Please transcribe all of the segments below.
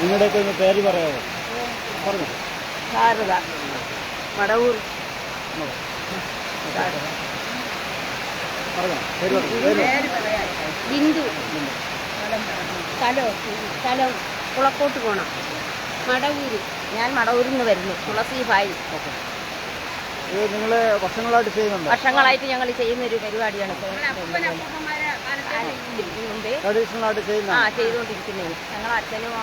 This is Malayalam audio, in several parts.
നിങ്ങളുടെയൊക്കെ ഒന്ന് പേര് പറയാമോ? പറഞ്ഞു. ശാരദ. മടവൂർ പറഞ്ഞു. പേര് പറ. ബിന്ദു. സ്ഥലം. സ്ഥലം. കുളക്കോട്ട് പോണം. മടവൂര്. ഞാൻ മടവൂരിൽ നിന്ന് വരുന്നു. തുളസി ഭായി ഓക്കെ. നിങ്ങൾ വർഷങ്ങളായിട്ട് ചെയ്യുന്നുണ്ടോ? വർഷങ്ങളായിട്ട് ഞങ്ങൾ ചെയ്യുന്ന ഒരു പരിപാടിയാണ് ട്രഡീഷണൽ ആയിട്ട് ചെയ്യുന്ന ആ ചെയ്തുകൊണ്ടിരിക്കുന്നത് ഞങ്ങൾ അച്ഛനും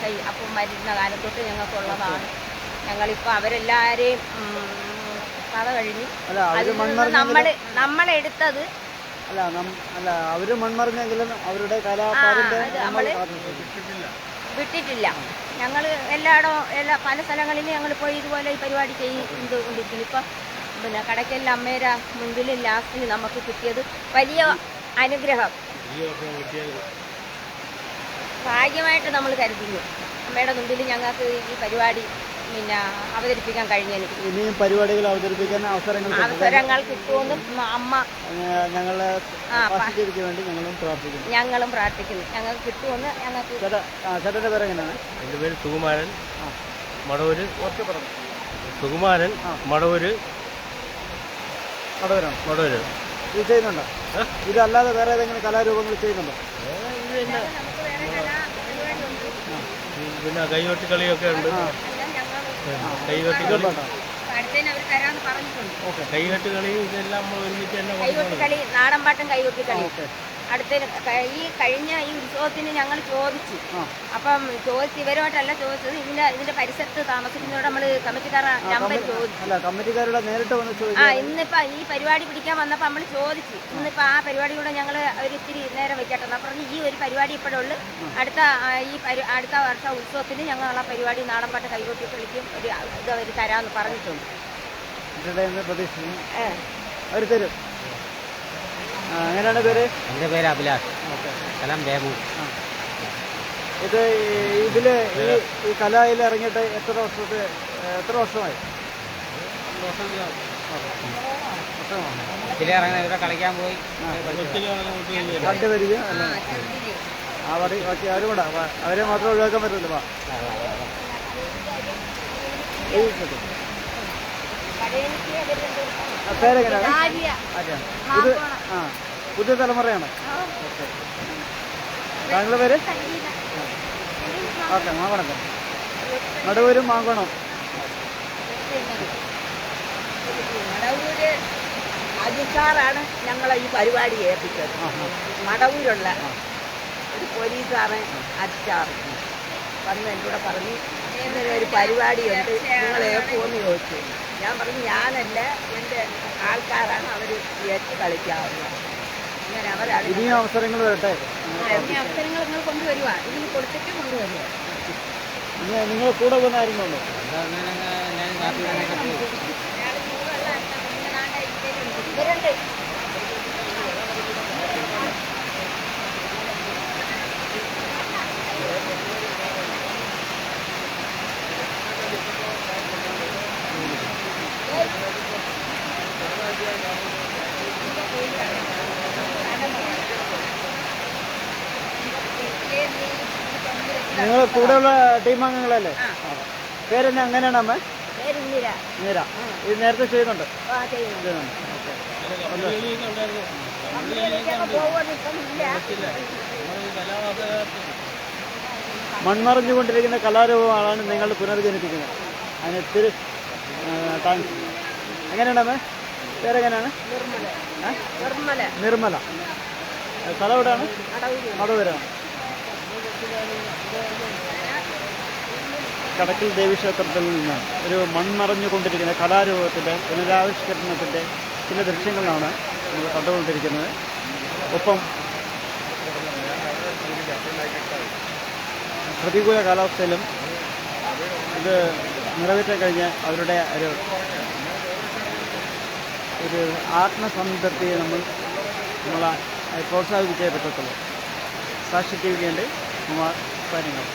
കൈ അപ്പം മരുന്ന കാലം തൊട്ട് ഞങ്ങൾക്കുള്ളതാണ് ഞങ്ങളിപ്പോൾ അവരെല്ലാവരെയും കഥ കഴിഞ്ഞു നമ്മൾ നമ്മളെടുത്തത് അല്ല അല്ല അവർ മൺമറിഞ്ഞെങ്കിലും അവരുടെ വിട്ടിട്ടില്ല. ഞങ്ങൾ എല്ലായിടവും എല്ലാ പല സ്ഥലങ്ങളിലും ഞങ്ങൾ പോയി ഇതുപോലെ ഈ പരിപാടി ചെയ്തുകൊണ്ടിരിക്കുന്നു ഇപ്പം പിന്നെ കടയ്ക്കലിൽ അമ്മേരാ മുൻപിലും ലാസ്റ്റിൽ നമുക്ക് കിട്ടിയത് വലിയ അനുഗ്രഹം. ഭാഗ്യമായിട്ട് നമ്മൾ കരുതുന്നു. അമ്മയുടെ മുമ്പിൽ ഞങ്ങൾക്ക് ഈ പരിപാടി പിന്നെ അവതരിപ്പിക്കാൻ കഴിഞ്ഞതിന് ഇനിയും പരിപാടികൾ അവതരിപ്പിക്കാൻ അവസരങ്ങൾ. അവസരങ്ങൾ കിട്ടുമെന്ന് അമ്മ ഞങ്ങളെ വേണ്ടി ഞങ്ങളും പ്രാർത്ഥിക്കുന്നു. ഞങ്ങളും പ്രാർത്ഥിക്കുന്നു. ഞങ്ങൾക്ക് കിട്ടുമെന്ന് ഞങ്ങൾക്ക് ചേട്ടന്റെ പേര് എങ്ങനെയാണ് എന്റെ പേര് സുകുമാരൻ. മടവൂര്. സുകുമാരൻ മടവൂര്. മടവൂരാണ്. മടവൂര്. ഇത് ചെയ്യുന്നുണ്ടോ? ഇതല്ലാതെ വേറെ ഏതെങ്കിലും കലാരൂപങ്ങൾ ചെയ്യുന്നുണ്ടോ. പിന്നെ കൈകൊട്ടി കളിയൊക്കെ ഉണ്ട്. കൈവട്ടി കൈകൊട്ടി കളി. കൈവട്ടി കൈകൊട്ടി കളി. ഇതെല്ലാം നമ്മൾ ഒരുമിച്ച് തന്നെ കൈകൊട്ടി കളി നാടൻ പാട്ടും കൈകൊട്ടി കളി. ക- ഈ കഴിഞ്ഞ ഈ ഉത്സവത്തിന് ഞങ്ങൾ ചോദിച്ചു. അപ്പം ചോദിച്ച് ഇവരോട്ടല്ല ചോദിച്ചത്. ഇതിന്റെ ഇതിന്റെ പരിസരത്ത് താമസിക്കുന്നവരോട് നമ്മൾ കമ്മിറ്റിക്കാരുടെ നമ്പർ ചോദിച്ചു. ആ ഇന്നിപ്പോ ഈ പരിപാടി പിടിക്കാൻ വന്നപ്പോ നമ്മൾ ചോദിച്ചു. ഇന്നിപ്പോ ആ പരിപാടി കൂടെ ഞങ്ങൾ ഒരു ഇത്തിരി നേരം വെക്കട്ടെ. എന്നാ പറഞ്ഞു ഈ ഒരു പരിപാടി ഇപ്പോഴുള്ളു അടുത്ത ഈ അടുത്ത വർഷ ഉത്സവത്തിന് ഞങ്ങൾ ആ പരിപാടി നാടൻ പാട്ട് കൈകൊട്ടി കളിക്കും ഒരു ഇത് അവർ തരാമെന്ന് പറഞ്ഞിട്ടുണ്ട്. അവർ തരും. എങ്ങനെയാണ് പേര്? എന്റെ പേര് അഭിലാഷ്. ഓക്കെ. സ്ഥലം ബേബു ആ. ഇത് ഇതിൽ ഈ കലയിൽ ഇറങ്ങിയിട്ട് എത്ര വർഷത്തെ എത്ര വർഷമായി? ഇതിലിറങ്ങി ഇവിടെ കളിക്കാൻ പോയി. കണ്ടുവരികയും ആ, പറയും ബാക്കി അവരും കൂടെ. അവരെ മാത്രം ഒഴിവാക്കാൻ പറ്റില്ല പേരെങ്ങനെയാണ്? ആര്യ. ആര്യാണ്. ഇത് ആ പുതിയ തലമുറയാണ്. ഓക്കെ. താങ്കളുടെ പേര്. ഓക്കെ മാങ്കണം നടുവരും മാങ്കണം മടവൂര് അജിസാറാണ് ഞങ്ങളെ ഈ പരിപാടി ഏൽപ്പിച്ചത്. മടവൂരുള്ള ഒരു പോലീസാറ് അജിസാറ് വന്ന് എന്നോട് കൂടെ പറഞ്ഞു ഇങ്ങനെ ഒരു പരിപാടിയുണ്ട്. നിങ്ങൾ ഏൽക്കുമെന്ന് ചോദിച്ചു. ഞാൻ പറഞ്ഞു ഞാനല്ല എന്റെ ആൾക്കാരാണ് അവർ ഏറ്റു കളിക്കാവുന്നത് അങ്ങനെ അവരാണ് ഇനിയും അവസരങ്ങൾ വരട്ടെ ഇനി അവസരങ്ങൾ നിങ്ങൾ കൊണ്ടുവരുവാ ഇതിന് കൊടുത്തിട്ട് കൊണ്ടുവരുക ഇനി നിങ്ങൾ കൂടെ വന്ന ആരെങ്കിലും ഇവരുണ്ട് നിങ്ങൾ കൂടെയുള്ള ടീം അംഗങ്ങളല്ലേ. പേരെന്നെ അങ്ങനെയാണ് അമ്മ? നീര ഇത് നേരത്തെ ചെയ്യുന്നുണ്ട്? മൺമറഞ്ഞുകൊണ്ടിരിക്കുന്ന കലാരൂപങ്ങളാണ് നിങ്ങൾ പുനർജനിപ്പിക്കുന്നത്. അതിന് ഒത്തിരി താങ്ക്സ് എങ്ങനെയാണ് അമ്മ? പേരെങ്ങനെയാണ്? നിർമ്മല. നിർമ്മല. സ്ഥലം എവിടെയാണ്? അടവൂര്. നടുവരാണ് കടക്കൽ ദേവീക്ഷേത്രത്തിൽ നിന്ന് ഒരു മൺമറഞ്ഞുകൊണ്ടിരിക്കുന്ന കലാരൂപത്തിന്റെ പുനരാവിഷ്കരണത്തിന്റെ ചില ദൃശ്യങ്ങളാണ് നമ്മൾ കണ്ടുകൊണ്ടിരിക്കുന്നത്. ഒപ്പം പ്രതികൂല കാലാവസ്ഥയിലും ഇത് നിറവേറ്റാൻ കഴിഞ്ഞ അവരുടെ ഒരു ഒരു ആത്മസംതൃപ്തിയെ നമ്മൾ നമ്മളെ പ്രോത്സാഹിപ്പിച്ചേ പറ്റത്തുള്ളൂ. സാക്ഷി ടി まあ、パリの